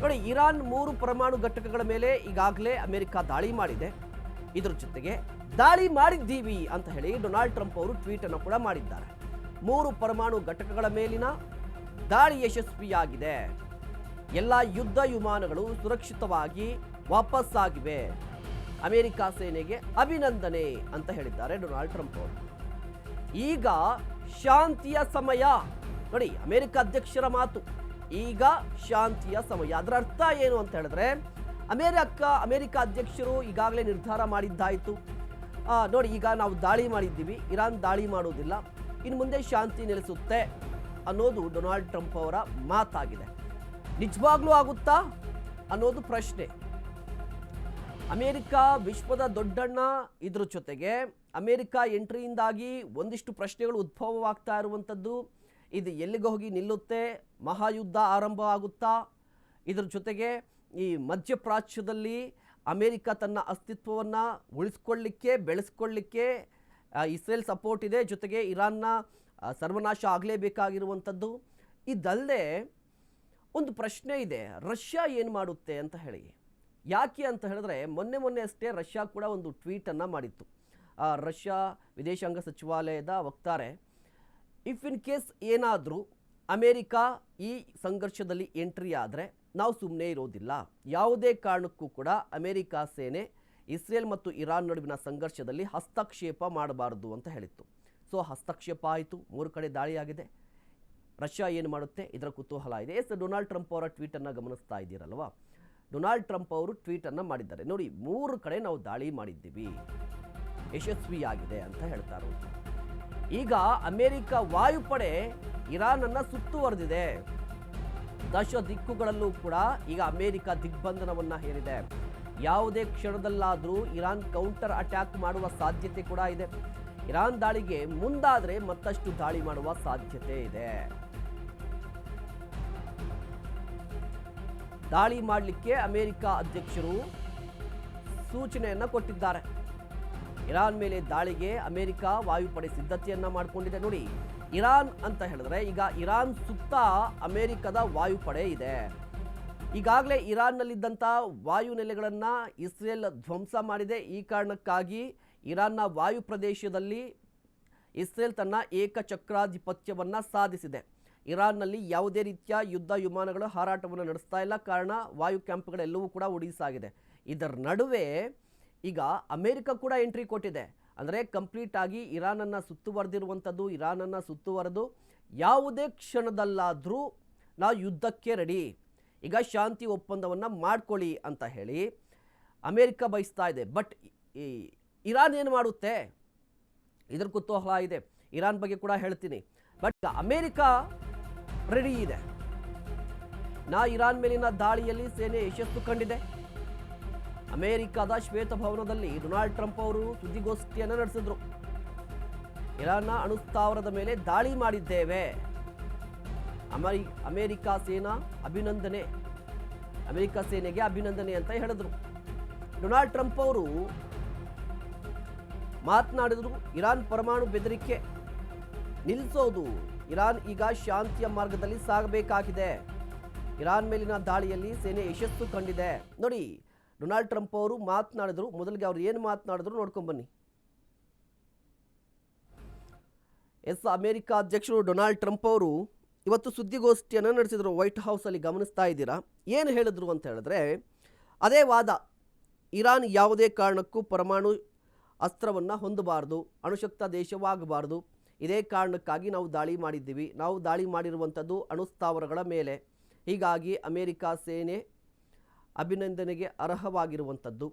ನೋಡಿ, ಇರಾನ್ ಮೂರು ಪರಮಾಣು ಘಟಕಗಳ ಮೇಲೆ ಈಗಾಗಲೇ ಅಮೆರಿಕ ದಾಳಿ ಮಾಡಿದೆ. ಇದರ ಜೊತೆಗೆ ದಾಳಿ ಮಾಡಿದ್ದೀವಿ ಅಂತ ಹೇಳಿ ಡೊನಾಲ್ಡ್ ಟ್ರಂಪ್ ಅವರು ಟ್ವೀಟ್ ಅನ್ನು ಕೂಡ ಮಾಡಿದ್ದಾರೆ. ಮೂರು ಪರಮಾಣು ಘಟಕಗಳ ಮೇಲಿನ ದಾಳಿ ಯಶಸ್ವಿಯಾಗಿದೆ. ಎಲ್ಲ ಯುದ್ಧ ವಿಮಾನಗಳು ಸುರಕ್ಷಿತವಾಗಿ ವಾಪಸ್ಸಾಗಿವೆ. ಅಮೆರಿಕ ಸೇನೆಗೆ ಅಭಿನಂದನೆ ಅಂತ ಹೇಳಿದ್ದಾರೆ ಡೊನಾಲ್ಡ್ ಟ್ರಂಪ್ ಅವರು. ಈಗ ಶಾಂತಿಯ ಸಮಯ. ನೋಡಿ, ಅಮೆರಿಕ ಅಧ್ಯಕ್ಷರ ಮಾತು. ಈಗ ಶಾಂತಿಯ ಸಮಯ. ಅದರ ಅರ್ಥ ಏನು ಅಂತ ಹೇಳಿದ್ರೆ, ಅಮೇರಿಕ, ಅಮೆರಿಕ ಅಧ್ಯಕ್ಷರು ಈಗಾಗಲೇ ನಿರ್ಧಾರ ಮಾಡಿದ್ದಾಯಿತು. ನೋಡಿ, ಈಗ ನಾವು ದಾಳಿ ಮಾಡಿದ್ದೀವಿ, ಇರಾನ್ ದಾಳಿ ಮಾಡುವುದಿಲ್ಲ, ಇನ್ನು ಮುಂದೆ ಶಾಂತಿ ನೆಲೆಸುತ್ತೆ ಅನ್ನೋದು ಡೊನಾಲ್ಡ್ ಟ್ರಂಪ್ ಅವರ ಮಾತಾಗಿದೆ. ನಿಜವಾಗ್ಲೂ ಆಗುತ್ತಾ ಅನ್ನೋದು ಪ್ರಶ್ನೆ. ಅಮೆರಿಕ ವಿಶ್ವದ ದೊಡ್ಡಣ್ಣ ಇದ್ರ ಜೊತೆಗೆ ಅಮೆರಿಕ ಎಂಟ್ರಿಯಿಂದಾಗಿ ಒಂದಿಷ್ಟು ಪ್ರಶ್ನೆಗಳು ಉದ್ಭವವಾಗ್ತಾ ಇರುವಂಥದ್ದು ಇದು ಎಲ್ಲಿಗೆ ಹೋಗಿ ನಿಲ್ಲುತ್ತೆ? ಮಹಾಯುದ್ಧ ಆರಂಭ ಆಗುತ್ತಾ? ಇದರ ಜೊತೆಗೆ ಈ ಮಧ್ಯಪ್ರಾಚ್ಯದಲ್ಲಿ ಅಮೇರಿಕ ತನ್ನ ಅಸ್ತಿತ್ವವನ್ನು ಉಳಿಸ್ಕೊಳ್ಳಿಕ್ಕೆ, ಬೆಳೆಸ್ಕೊಳ್ಳಿಕ್ಕೆ ಇಸ್ರೇಲ್ ಸಪೋರ್ಟ್ ಇದೆ. ಜೊತೆಗೆ ಇರಾನ್ನ ಸರ್ವನಾಶ ಆಗಲೇಬೇಕಾಗಿರುವಂಥದ್ದು. ಇದಲ್ಲದೆ ಒಂದು ಪ್ರಶ್ನೆ ಇದೆ. ರಷ್ಯಾ ಏನು ಮಾಡುತ್ತೆ ಅಂತ ಹೇಳಿ. ಯಾಕೆ ಅಂತ ಹೇಳಿದ್ರೆ ಮೊನ್ನೆ ಮೊನ್ನೆ ಅಷ್ಟೇ ರಷ್ಯಾ ಕೂಡ ಒಂದು ಟ್ವೀಟನ್ನು ಮಾಡಿತ್ತು. ರಷ್ಯಾ ವಿದೇಶಾಂಗ ಸಚಿವಾಲಯದ ವಕ್ತಾರೆ ಇಫ್ ಇನ್ ಕೇಸ್ ಏನಾದರೂ ಅಮೇರಿಕಾ ಈ ಸಂಘರ್ಷದಲ್ಲಿ ಎಂಟ್ರಿ ಆದರೆ ನಾವು ಸುಮ್ಮನೆ ಇರೋದಿಲ್ಲ. ಯಾವುದೇ ಕಾರಣಕ್ಕೂ ಕೂಡ ಅಮೇರಿಕಾ ಸೇನೆ, ಇಸ್ರೇಲ್ ಮತ್ತು ಇರಾನ್ ನಡುವಿನ ಸಂಘರ್ಷದಲ್ಲಿ ಹಸ್ತಕ್ಷೇಪ ಮಾಡಬಾರದು ಅಂತ ಹೇಳಿತ್ತು. ಸೊ, ಹಸ್ತಕ್ಷೇಪ ಆಯಿತು. ಮೂರು ಕಡೆ ದಾಳಿಯಾಗಿದೆ. ರಷ್ಯಾ ಏನು ಮಾಡುತ್ತೆ? ಇದರ ಕುತೂಹಲ ಇದೆ. ಎಸ್, ಡೊನಾಲ್ಡ್ ಟ್ರಂಪ್ ಅವರ ಟ್ವೀಟನ್ನು ಗಮನಿಸ್ತಾ ಇದ್ದೀರಲ್ವಾ? ಡೊನಾಲ್ಡ್ ಟ್ರಂಪ್ ಅವರು ಟ್ವೀಟನ್ನು ಮಾಡಿದ್ದಾರೆ. ನೋಡಿ, ಮೂರು ಕಡೆ ನಾವು ದಾಳಿ ಮಾಡಿದ್ದೀವಿ. ಯಶಸ್ವಿಯಾಗಿದೆ ಅಂತ ಹೇಳ್ತಾ ಇರೋದು. ಈಗ ಅಮೆರಿಕ ವಾಯುಪಡೆ ಇರಾನನ್ನು ಸುತ್ತುವರೆದಿದೆ. ದಶ ದಿಕ್ಕುಗಳಲ್ಲೂ ಕೂಡ ಈಗ ಅಮೆರಿಕ ದಿಗ್ಬಂಧನವನ್ನ ಹೇರಿದೆ. ಯಾವುದೇ ಕ್ಷಣದಲ್ಲಾದರೂ ಇರಾನ್ ಕೌಂಟರ್ ಅಟ್ಯಾಕ್ ಮಾಡುವ ಸಾಧ್ಯತೆ ಕೂಡ ಇದೆ. ಇರಾನ್ ದಾಳಿಗೆ ಮುಂದಾದರೆ ಮತ್ತಷ್ಟು ದಾಳಿ ಮಾಡುವ ಸಾಧ್ಯತೆ ಇದೆ. ದಾಳಿ ಮಾಡಲಿಕ್ಕೆ ಅಮೆರಿಕ ಅಧ್ಯಕ್ಷರು ಸೂಚನೆಯನ್ನ ಕೊಟ್ಟಿದ್ದಾರೆ. ಇರಾನ್ ಮೇಲೆ ದಾಳಿಗೆ ಅಮೆರಿಕ ವಾಯುಪಡೆ ಸಿದ್ಧತೆಯನ್ನ ಮಾಡಿಕೊಂಡಿದೆ ನೋಡಿ. ಇರಾನ್ ಅಂತ ಹೇಳಿದ್ರೆ ಈಗ ಇರಾನ್ ಸುತ್ತ ಅಮೆರಿಕದ ವಾಯುಪಡೆ ಇದೆ. ಈಗಾಗಲೇ ಇರಾನ್ನಲ್ಲಿದ್ದಂಥ ವಾಯು ನೆಲೆಗಳನ್ನು ಇಸ್ರೇಲ್ ಧ್ವಂಸ ಮಾಡಿದೆ. ಈ ಕಾರಣಕ್ಕಾಗಿ ಇರಾನ್ನ ವಾಯು ಪ್ರದೇಶದಲ್ಲಿ ಇಸ್ರೇಲ್ ತನ್ನ ಏಕಚಕ್ರಾಧಿಪತ್ಯವನ್ನು ಸಾಧಿಸಿದೆ. ಇರಾನ್ನಲ್ಲಿ ಯಾವುದೇ ರೀತಿಯ ಯುದ್ಧ ವಿಮಾನಗಳು ಹಾರಾಟವನ್ನು ನಡೆಸ್ತಾ ಇಲ್ಲ. ಕಾರಣ ವಾಯು ಕ್ಯಾಂಪ್ಗಳೆಲ್ಲವೂ ಕೂಡ ಒಡಿಸಾಗಿದೆ ಇದರ ನಡುವೆ ಈಗ ಅಮೇರಿಕ ಕೂಡ ಎಂಟ್ರಿ ಕೊಟ್ಟಿದೆ. ಅಂದರೆ ಕಂಪ್ಲೀಟ್ ಆಗಿ ಇರಾನನ್ನು ಸುತ್ತುವರೆದಿರುವಂಥದ್ದು, ಇರಾನನ್ನು ಸುತ್ತುವರೆದು ಯಾವುದೇ ಕ್ಷಣದಲ್ಲಾದರೂ ನಾವು ಯುದ್ಧಕ್ಕೆ ರೆಡಿ ಈಗ ಶಾಂತಿ ಒಪ್ಪಂದವನ್ನು ಮಾಡ್ಕೊಳ್ಳಿ ಅಂತ ಹೇಳಿ ಅಮೇರಿಕ ಬಯಸ್ತಾ ಇದೆ. ಬಟ್ ಈ ಇರಾನ್ ಏನು ಮಾಡುತ್ತೆ? ಇದ್ರ ಕುತೂಹಲ ಇದೆ. ಇರಾನ್ ಬಗ್ಗೆ ಕೂಡ ಹೇಳ್ತೀನಿ. ಬಟ್ ಅಮೇರಿಕ ರೆಡಿ ಇದೆ. ನಾ ಇರಾನ್ ಮೇಲಿನ ದಾಳಿಯಲ್ಲಿ ಸೇನೆ ಯಶಸ್ಸು ಕಂಡಿದೆ. ಅಮೆರಿಕದ ಶ್ವೇತಭವನದಲ್ಲಿ ಡೊನಾಲ್ಡ್ ಟ್ರಂಪ್ ಅವರು ಸುದ್ದಿಗೋಷ್ಠಿಯನ್ನು ನಡೆಸಿದ್ರು. ಇರಾನ್ನ ಅಣುಸ್ಥಾವರದ ಮೇಲೆ ದಾಳಿ ಮಾಡಿದ್ದೇವೆ. ಅಮರಿ, ಅಮೆರಿಕ ಸೇನಾ ಅಭಿನಂದನೆ, ಅಮೆರಿಕ ಸೇನೆಗೆ ಅಭಿನಂದನೆ ಅಂತ ಹೇಳಿದ್ರು. ಡೊನಾಲ್ಡ್ ಟ್ರಂಪ್ ಅವರು ಮಾತನಾಡಿದ್ರು, ಇರಾನ್ ಪರಮಾಣು ಬೆದರಿಕೆ ನಿಲ್ಲಿಸೋದು ಇರಾನ್ ಈಗ ಶಾಂತಿಯ ಮಾರ್ಗದಲ್ಲಿ ಸಾಗಬೇಕಾಗಿದೆ. ಇರಾನ್ ಮೇಲಿನ ದಾಳಿಯಲ್ಲಿ ಸೇನೆ ಯಶಸ್ಸು ಕಂಡಿದೆ. ನೋಡಿ ಡೊನಾಲ್ಡ್ ಟ್ರಂಪ್ ಅವರು ಮಾತನಾಡಿದ್ರು. ಮೊದಲಿಗೆ ಅವ್ರು ಏನು ಮಾತನಾಡಿದ್ರು ನೋಡ್ಕೊಂಬನ್ನಿ ಎಸ್, ಅಮೆರಿಕ ಅಧ್ಯಕ್ಷರು ಡೊನಾಲ್ಡ್ ಟ್ರಂಪ್ ಅವರು ಇವತ್ತು ಸುದ್ದಿಗೋಷ್ಠಿಯನ್ನು ನಡೆಸಿದರು. ವೈಟ್ ಹೌಸಲ್ಲಿ ಗಮನಿಸ್ತಾ ಇದ್ದೀರಾ? ಏನು ಹೇಳಿದ್ರು ಅಂತ ಹೇಳಿದ್ರೆ, ಅದೇ ವಾದ, ಇರಾನ್ ಯಾವುದೇ ಕಾರಣಕ್ಕೂ ಪರಮಾಣು ಅಸ್ತ್ರವನ್ನು ಹೊಂದಬಾರ್ದು, ಅಣುಶಕ್ತ ದೇಶವಾಗಬಾರ್ದು. ಇದೇ ಕಾರಣಕ್ಕಾಗಿ ನಾವು ದಾಳಿ ಮಾಡಿದ್ದೀವಿ. ನಾವು ದಾಳಿ ಮಾಡಿರುವಂಥದ್ದು ಅಣುಸ್ಥಾವರಗಳ ಮೇಲೆ. ಹೀಗಾಗಿ ಅಮೇರಿಕಾ ಸೇನೆ ಅಭಿನಂದನೆಗೆ ಅರ್ಹವಾಗಿರುವಂಥದ್ದು.